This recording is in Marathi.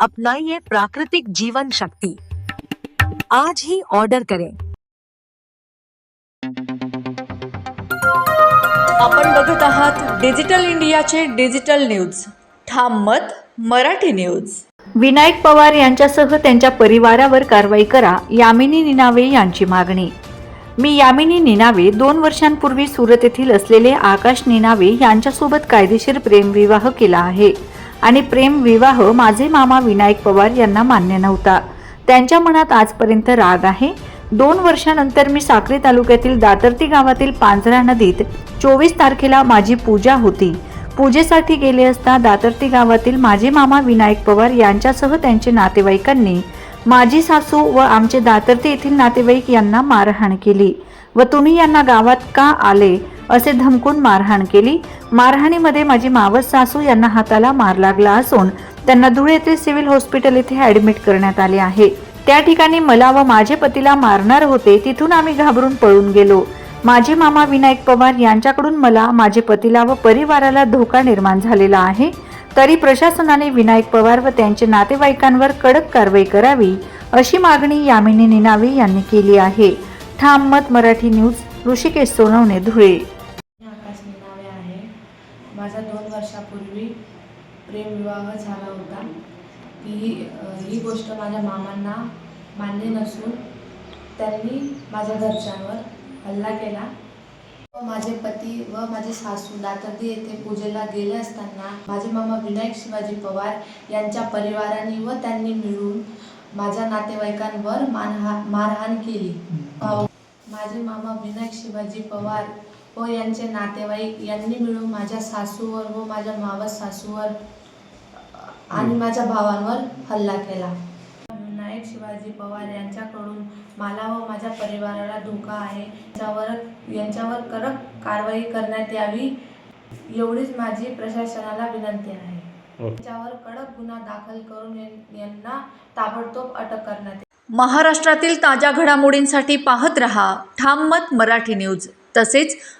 अपनाइए प्राकृतिक जीवन शक्ति। आज ही ऑर्डर करें। आपण बघत आहात डिजिटल इंडियाचे डिजिटल न्यूज ठाम मत मराठी न्यूज विनायक पवार यांच्यासह त्यांच्या परिवारावर कारवाई करा यामिनी निनावे यांची मागणी. मी यामिनी निनावे दोन वर्षांपूर्वी सुरत येथील असलेले आकाश निनावे यांच्यासोबत कायदेशीर प्रेमविवाह केला आहे. आणि प्रेम विवाह माझे मामा विनायक पवार यांना मान्य नव्हता. त्यांच्या मनात आजपर्यंत राग आहे. दोन वर्षानंतर मी साक्री तालुक्यातील दातर्ती गावातील पांझरा नदीत चोवीस तारखेला माझी पूजा होती. पूजेसाठी गेले असता दातर्ती गावातील माझे मामा विनायक पवार यांच्यासह त्यांचे नातेवाईकांनी माझी सासू व आमचे दातर्ती येथील नातेवाईक यांना मारहाण केली. व तुम्ही यांना गावात का आले? असे धमकून मारहाण केली. मारहाणीमध्ये माझी मावस सासू यांना हाताला मार लागला असून त्यांना धुळे येथे सिव्हिल हॉस्पिटल येथे ऍडमिट करण्यात आले आहे. त्या ठिकाणी मला व माझे पतीला मारणार होते तिथून आम्ही घाबरून पळून गेलो. माझे मामा विनायक पवार यांच्याकडून मला माझे पतीला व परिवाराला धोका निर्माण झालेला आहे. तरी प्रशासनाने विनायक पवार व त्यांचे नातेवाईकांवर कडक कारवाई करावी अशी मागणी यामिनी निनावे यांनी केली आहे. ठाम मत मराठी न्यूज ऋषिकेश सोनवणे धुळे. माझा दोन वर्षापूर्वी प्रेमविवाह झाला होता. ही ही गोष्ट माझ्या मामांना मान्य नसून त्यांनी माझ्या घरच्यांवर हल्ला केला. व माझे पती व माझे सासू दातर्दी येथे पूजेला गेले असताना माझे मामा विनायक शिवाजी पवार यांच्या परिवाराने व त्यांनी मिळून माझ्या नातेवाईकांवर मानहा मारहाण केली. माझे मामा विनायक शिवाजी पवार व यांचे नातेवाईक यांनी मिळून माझ्या सासूवर व माझ्या मावस सासूवर आणि माझ्या भावांवर हल्ला केला. विनायक शिवाजी पवार यांच्याकडून मला व माझ्या परिवाराला धोका आहे. याच्यावर यांच्यावर कडक कारवाई करण्यात यावी एवढीच माझी प्रशासनाला विनंती आहे. यांच्यावर कडक गुन्हा दाखल करून यांना ताबडतोब अटक करण्यात यावी. महाराष्ट्रातील ताज्या घडामोडींसाठी पाहत रहा. ठाम मत मराठी न्यूज. तसेच